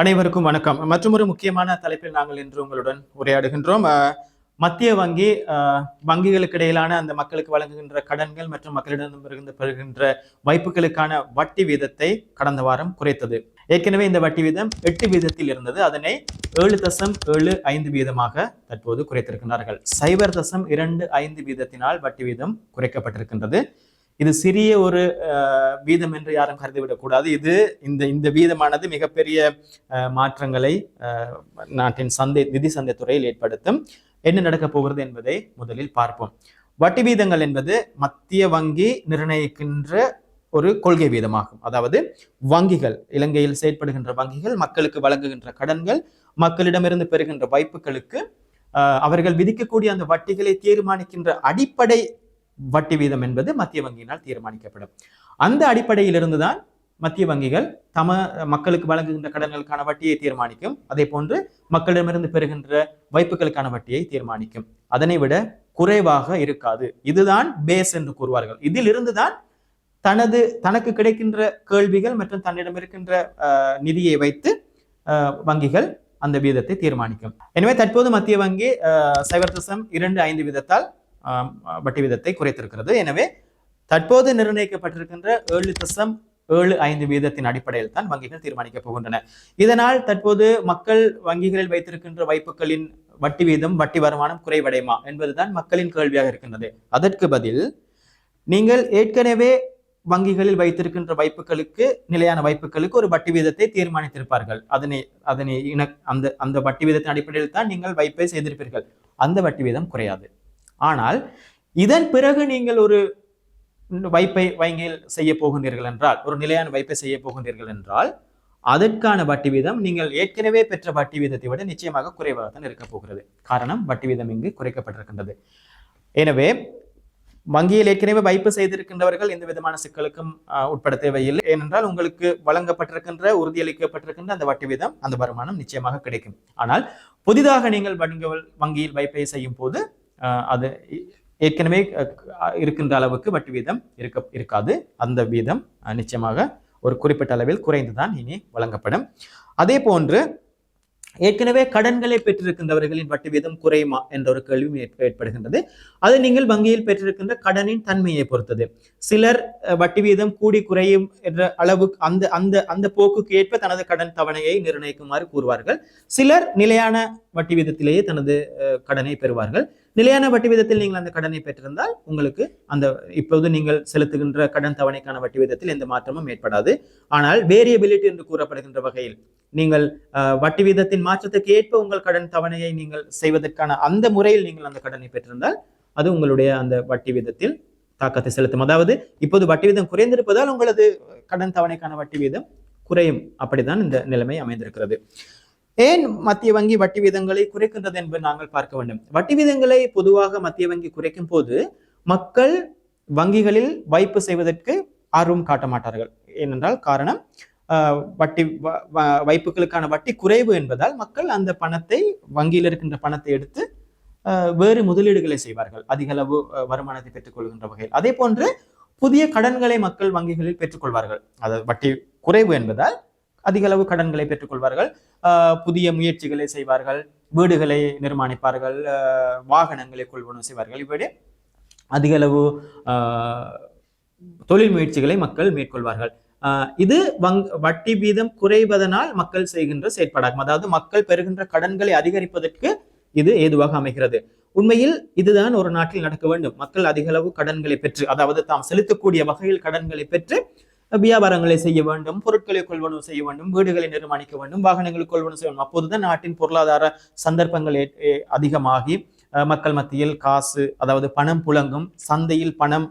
அனைவருக்கும் வணக்கம். மற்றொரு முக்கியமான தலைப்பில் நாங்கள் இன்று உங்களுடன் உரையாடுகின்றோம். மத்திய வங்கி வங்கிகளுக்கு இடையிலான அந்த மக்களுக்கு வழங்குகின்ற கடன்கள் மற்றும் மக்களிடமிருந்து பெறுகின்ற வைப்புகளுக்கான வட்டி வீதத்தை கடந்த வாரம் குறைத்தது. ஏற்கனவே இந்த வட்டி வீதம் எட்டு வீதத்தில் இருந்தது. அதனை ஏழு தசம் ஏழு ஐந்து வீதமாக தற்போது குறைத்திருக்கின்றார்கள். சைபர் தசம் இரண்டு ஐந்து வீதத்தினால் வட்டி வீதம் குறைக்கப்பட்டிருக்கின்றது. இது சிறிய ஒரு வீதம் என்று யாரும் கருதிவிடக்கூடாது இது இந்த இந்த வீதமானது மிகப்பெரிய மாற்றங்களை நாட்டின் சந்தை நிதி சந்தை துறையில் ஏற்படுத்தும். என்ன நடக்கப் போகிறது என்பதை முதலில் பார்ப்போம். வட்டி வீதங்கள் என்பது மத்திய வங்கி நிர்ணயிக்கின்ற ஒரு கொள்கை வீதமாகும். அதாவது வங்கிகள் இலங்கையில் செயற்படுகின்ற வங்கிகள் மக்களுக்கு வழங்குகின்ற கடன்கள் மக்களிடமிருந்து பெறுகின்ற வைப்புகளுக்கு அவர்கள் விதிக்கக்கூடிய அந்த வட்டிகளை தீர்மானிக்கின்ற அடிப்படை வட்டி வீதம் என்பது மத்திய வங்கியினால் தீர்மானிக்கப்படும். அந்த அடிப்படையிலிருந்து தான் மத்திய வங்கிகள் தம மக்களுக்கு வழங்குகின்ற கடன்களுக்கான வட்டியை தீர்மானிக்கும். அதே போன்று மக்களிடமிருந்து பெறுகின்ற வைப்புகளுக்கான வட்டியை தீர்மானிக்கும். அதனை விட குறைவாக இருக்காது. இதுதான் பேஸ் என்று கூறுவார்கள். இதிலிருந்து தான் தனது தனக்கு கிடைக்கின்ற கேள்விகள் மற்றும் தன்னிடம் இருக்கின்ற நிதியை வைத்து வங்கிகள் அந்த வீதத்தை தீர்மானிக்கும். எனவே தற்போது மத்திய வங்கி அஹ், தசம் இரண்டு ஐந்து வீதத்தால் வட்டி வீதத்தை குறைத்திருக்கிறது. எனவே தற்போது நிர்ணயிக்கப்பட்டிருக்கின்ற ஏழு தசம் ஏழு ஐந்து வீதத்தின் அடிப்படையில் தான் வங்கிகள் தீர்மானிக்கப் போகின்றன. இதனால் தற்போது மக்கள் வங்கிகளில் வைத்திருக்கின்ற வைப்புகளின் வட்டி வீதம் வட்டி வருமானம் குறைவடையுமா என்பதுதான் மக்களின் கேள்வியாக இருக்கின்றது. அதற்கு பதில் நீங்கள் ஏற்கனவே வங்கிகளில் வைத்திருக்கின்ற வைப்புகளுக்கு நிலையான வைப்புகளுக்கு ஒரு வட்டி வீதத்தை தீர்மானித்திருப்பார்கள். அதனை அதனை இன அந்த அந்த வட்டி வீதத்தின் அடிப்படையில் தான் நீங்கள் வைப்பை செய்திருப்பீர்கள். அந்த வட்டி வீதம் குறையாது. ஆனால் இதன் பிறகு நீங்கள் ஒரு வைப்பை வங்கியில் செய்ய போகின்றீர்கள் என்றால் ஒரு நிலையான வைப்பை செய்ய போகின்றீர்கள் என்றால் அதற்கான வட்டி வீதம் நீங்கள் ஏற்கனவே பெற்ற வட்டி வீதத்தை விட நிச்சயமாக குறைவாக தான் இருக்க போகிறது. காரணம் வட்டி வீதம் இங்கு குறைக்கப்பட்டிருக்கின்றது. எனவே வங்கியில் ஏற்கனவே வைப்பு செய்திருக்கின்றவர்கள் எந்த விதமான சிக்கலுக்கும் உட்பட தேவையில்லை. ஏனென்றால் உங்களுக்கு வழங்கப்பட்டிருக்கின்ற உறுதியளிக்கப்பட்டிருக்கின்ற அந்த வட்டி வீதம் அந்த வருமானம் நிச்சயமாக கிடைக்கும். ஆனால் புதிதாக நீங்கள் வங்கிகள் வங்கியில் வைப்பை செய்யும் போது அது ஏற்கனவே இருக்கின்ற அளவுக்கு வட்டி வீதம் இருக்க இருக்காது. அந்த வீதம் நிச்சயமாக ஒரு குறிப்பிட்ட அளவில் குறைந்துதான் இனி வழங்கப்படும். அதே போன்று ஏற்கனவே கடன்களை பெற்றிருக்கின்றவர்களின் வட்டி வீதம் குறையுமா என்ற ஒரு கேள்வி ஏற்படுகின்றது. அது நீங்கள் வங்கியில் பெற்றிருக்கின்ற கடனின் தன்மையை பொறுத்தது. சிலர் வட்டி வீதம் கூடி குறையும் என்ற அளவுக்கு அந்த அந்த அந்த போக்குக்கு ஏற்ப தனது கடன் தவணையை நிர்ணயிக்குமாறு கூறுவார்கள். சிலர் நிலையான வட்டி வீதத்திலேயே தனது கடனை பெறுவார்கள். நிலையான வட்டி வீதத்தில் நீங்கள் அந்த கடனை பெற்றிருந்தால் உங்களுக்கு அந்த இப்போது நீங்கள் செலுத்துகின்ற கடன் தவணைக்கான வட்டி வீதத்தில் எந்த மாற்றமும் ஏற்படாது. ஆனால் வேரியபிலிட்டி என்று கூறப்படுகின்ற வகையில் நீங்கள் அஹ், வட்டி வீதத்தின் மாற்றத்துக்கு ஏற்ப உங்கள் கடன் தவணையை நீங்கள் செய்வதற்கான அந்த முறையில் நீங்கள் அந்த கடனை பெற்றிருந்தால் அது உங்களுடைய அந்த வட்டி வீதத்தில் தாக்கத்தை செலுத்தும். அதாவது இப்போது வட்டி வீதம் குறைந்திருப்பதால் உங்களது கடன் தவணைக்கான வட்டி வீதம் குறையும். அப்படித்தான் இந்த நிலைமை அமைந்திருக்கிறது. ஏன் மத்திய வங்கி வட்டி விதங்களை குறைக்கின்றது என்பதை நாங்கள் பார்க்க வேண்டும்? வட்டி விதங்களை பொதுவாக மத்திய வங்கி குறைக்கும் போது மக்கள் வங்கிகளில் வைப்பு செய்வதற்கு ஆர்வம் காட்ட மாட்டார்கள். ஏனென்றால் காரணம் வட்டி வ- வ- வைப்புகளுக்கான வட்டி குறைவு என்பதால் மக்கள் அந்த பணத்தை வங்கியில் இருக்கின்ற பணத்தை எடுத்து வேறு முதலீடுகளை செய்வார்கள். அதிக அளவு வருமானத்தை பெற்றுக்கொள்கின்ற வகையில். அதே போன்று புதிய கடன்களை மக்கள் வங்கிகளில் பெற்றுக்கொள்வார்கள் அதாவது வட்டி குறைவு என்பதால் அதிக அளவு கடன்களை பெற்றுக்கொள்வார்கள். புதிய முயற்சிகளை செய்வார்கள். வீடுகளை நிர்மாணிப்பார்கள். வாகனங்களை கொள்வனவு செய்வார்கள். இப்படி அதிக அளவு தொழில் முயற்சிகளை மக்கள் மேற்கொள்வார்கள். இது வங் வட்டி வீதம் குறைவதனால் மக்கள் செய்கின்ற செயற்பாடாகும். அதாவது மக்கள் பெறுகின்ற கடன்களை அதிகரிப்பதற்கு இது ஏதுவாக அமைகிறது. உண்மையில் இதுதான் ஒரு நாட்டில் நடக்க வேண்டும். மக்கள் அதிக அளவு கடன்களை பெற்று அதாவது தாம் செலுத்தக்கூடிய வகையில் கடன்களை பெற்று வியாபாரங்களை செய்ய வேண்டும் பொருட்களை கொள்வனவு செய்ய வேண்டும் வீடுகளை நிர்மாணிக்க வேண்டும் வாகனங்களை கொள்வனவு செய்ய வேண்டும். அப்போதுதான் நாட்டின் பொருளாதார சந்தர்ப்பங்கள் ஏ- அதிகமாகி மக்கள் மத்தியில் காசு அதாவது பணம் புழங்கும் சந்தையில் பணம்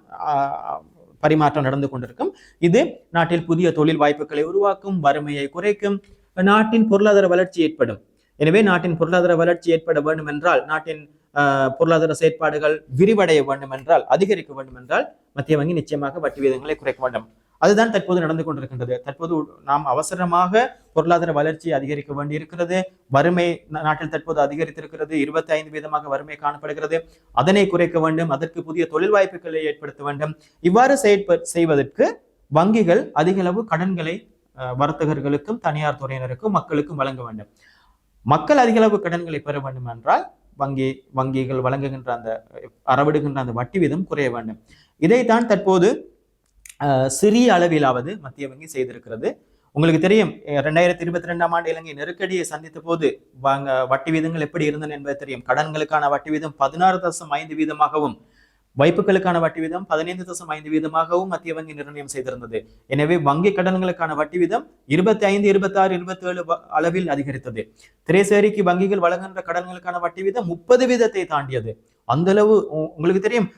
பரிமாற்றம் நடந்து கொண்டிருக்கும். இது நாட்டில் புதிய தொழில் வாய்ப்புகளை உருவாக்கும் வறுமையை குறைக்கும் நாட்டின் பொருளாதார வளர்ச்சி ஏற்படும். எனவே நாட்டின் பொருளாதார வளர்ச்சி ஏற்பட வேண்டும் என்றால் நாட்டின் ஆஹ், பொருளாதார செயற்பாடுகள் விரிவடைய வேண்டும் என்றால் அதிகரிக்க வேண்டும் என்றால் மத்திய வங்கி நிச்சயமாக வட்டி வீதங்களை குறைக்க வேண்டும். அதுதான் தற்போது நடந்து கொண்டிருக்கின்றது. தற்போது நாம் அவசரமாக பொருளாதார வளர்ச்சி அதிகரிக்க வேண்டியிருக்கிறது. வறுமை நாட்டில் தற்போது அதிகரித்திருக்கிறது. இருபத்தி ஐந்து வீதமாக வறுமை காணப்படுகிறது. அதனை குறைக்க வேண்டும். அதற்கு புதிய தொழில் வாய்ப்புகளை ஏற்படுத்த வேண்டும். இவ்வாறு செயற்ப செய்வதற்கு வங்கிகள் அதிக அளவு கடன்களை வர்த்தகர்களுக்கும் தனியார் துறையினருக்கும் மக்களுக்கும் வழங்க வேண்டும். மக்கள் அதிக அளவு கடன்களை பெற வேண்டும் என்றால் வங்கி வங்கிகள் வழங்குகின்ற அந்த அறவிடுகின்ற அந்த வட்டி வீதம் குறைய வேண்டும். இதைத்தான் தற்போது சிறிய அளவிலாவது மத்திய வங்கி செய்திருக்கிறது. உங்களுக்கு தெரியும் ரெண்டாயிரத்தி இருபத்தி ரெண்டாம் ஆண்டு இலங்கை நெருக்கடியை சந்தித்த போது வாங்க வட்டி வீதங்கள் எப்படி இருந்தன என்பது தெரியும். கடன்களுக்கான வட்டி வீதம் பதினாறு தசம் ஐந்து வீதமாகவும் வைப்புகளுக்கான வட்டி வீதம் பதினைந்து தசம் ஐந்து வீதமாகவும் மத்திய வங்கி நிர்ணயம் செய்திருந்தது. எனவே வங்கி கடன்களுக்கான வட்டி வீதம் இருபத்தி ஐந்து இருபத்தி ஆறு இருபத்தி ஏழு அளவில் அதிகரித்தது. திரைசேரிக்கு வங்கிகள் வழங்குகின்ற கடன்களுக்கான வட்டி வீதம் முப்பது வீதத்தை தாண்டியது. அந்த அளவு உ- உங்களுக்கு தெரியும்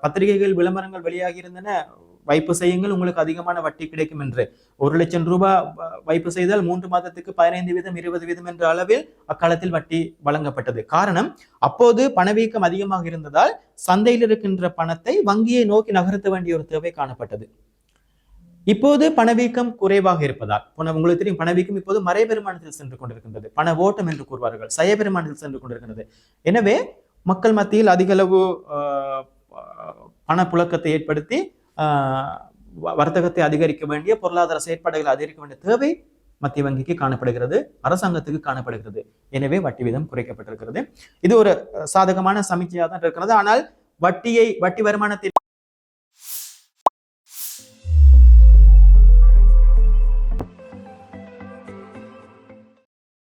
பத்திரிகைகள் விளம்பரங்கள் வெளியாகி இருந்தன. வைப்பு செய்யுங்கள் உங்களுக்கு அதிகமான வட்டி கிடைக்கும் என்று. ஒரு லட்சம் ரூபாய் வ- வைப்பு செய்தால் மூன்று மாதத்துக்கு பதினைந்து வீதம் இருபது வீதம் என்ற அளவில் அக்காலத்தில் வட்டி வழங்கப்பட்டது. காரணம் அப்போது பணவீக்கம் அதிகமாக இருந்ததால் சந்தையில் இருக்கின்ற பணத்தை வங்கியை நோக்கி நகர்த்த வேண்டிய ஒரு தேவை காணப்பட்டது. இப்போது பணவீக்கம் குறைவாக இருப்பதால் உங்களுக்கு தெரியும் பணவீக்கம் இப்போது மறைபெருமானத்தில் சென்று கொண்டிருக்கின்றது. பண ஓட்டம் என்று கூறுவார்கள் சயபெருமானத்தில் சென்று கொண்டிருக்கின்றது. எனவே மக்கள் மத்தியில் அதிகளவு பணப்புழக்கத்தை ஏற்படுத்தி வர்த்தகத்தை அதிகரிக்க வேண்டிய பொருளாதார செயற்பாடுகளை அதிகரிக்க வேண்டிய தேவை மத்திய வங்கிக்கு காணப்படுகிறது அரசாங்கத்துக்கு காணப்படுகிறது. எனவே வட்டி வீதம் குறைக்கப்பட்டிருக்கிறது. இது ஒரு சாதகமான சமீட்சையாக தான் இருக்கிறது. ஆனால் வட்டியை வட்டி வருமானத்தை